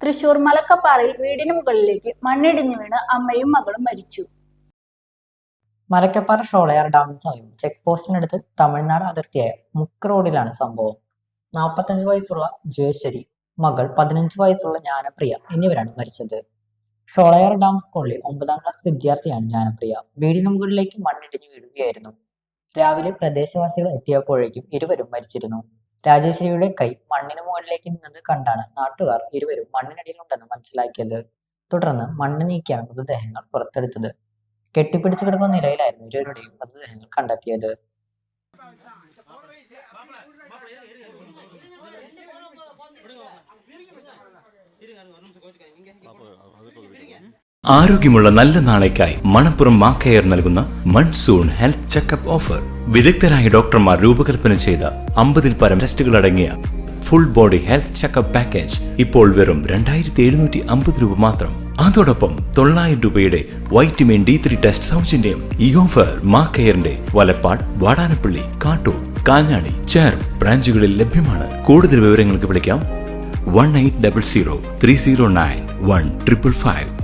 തൃശൂർ മലക്കപ്പാറയിൽ വീടിന് മുകളിലേക്ക് മണ്ണിടിഞ്ഞു വീണ് അമ്മയും മകളും മരിച്ചു. മലക്കപ്പാറ ഷോളയാർ ഡാമിന് സമീപം ചെക്ക് പോസ്റ്റിനടുത്ത് തമിഴ്നാട് അതിർത്തിയായ മുക്ക് റോഡിലാണ് സംഭവം. നാൽപ്പത്തഞ്ച് വയസ്സുള്ള ജയശ്വരി മകൾ പതിനഞ്ച് വയസ്സുള്ള ജ്ഞാനപ്രിയ എന്നിവരാണ് മരിച്ചത്. ഷോളയാർ ഡാം സ്കൂളിലെ ഒമ്പതാം ക്ലാസ് വിദ്യാർത്ഥിയാണ് ജ്ഞാനപ്രിയ. വീടിന് മുകളിലേക്ക് മണ്ണിടിഞ്ഞു വീഴുകയായിരുന്നു. രാവിലെ പ്രദേശവാസികൾ എത്തിയപ്പോഴേക്കും ഇരുവരും മരിച്ചിരുന്നു. രാജേശ്വരിയുടെ കൈ മണ്ണിന് മുകളിലേക്ക് നിന്നത് കണ്ടാണ് നാട്ടുകാർ ഇരുവരും മണ്ണിനടിയിലുണ്ടെന്ന് മനസ്സിലാക്കിയത്. തുടർന്ന് മണ്ണ് നീക്കിയാണ് മൃതദേഹങ്ങൾ പുറത്തെടുത്തത്. കെട്ടിപ്പിടിച്ചു കിടക്കുന്ന നിലയിലായിരുന്നു ഇരുവരുടെയും മൃതദേഹങ്ങൾ കണ്ടെത്തിയത്. ആരോഗ്യമുള്ള നല്ല നാളേക്കായി മണപ്പുറം മാക്കയർ നൽകുന്ന മൺസൂൺ ഹെൽത്ത് ചെക്കപ്പ് ഓഫർ. വിദഗ്ധരായ ഡോക്ടർമാർ രൂപകൽപ്പന ചെയ്ത അമ്പതിൽ പരം ടെസ്റ്റുകൾ അടങ്ങിയ full body health checkup package ഇപ്പോൾ വെറും രണ്ടായിരത്തി എഴുന്നൂറ്റി അമ്പത് രൂപ മാത്രം. അതോടൊപ്പം തൊള്ളായിരം രൂപയുടെ വൈറ്റമിൻ ഡി ത്രീ ടെസ്റ്റ് സൗജന്യം ഈ ഓഫർ മാക്കയറിന്റെ വലപ്പാട് വാടാനപ്പള്ളി കാട്ടൂർ കാഞ്ഞാണി ചേർ ബ്രാഞ്ചുകളിൽ ലഭ്യമാണ്. കൂടുതൽ വിവരങ്ങൾക്ക് വിളിക്കാം. One eight double zero three zero nine one triple five.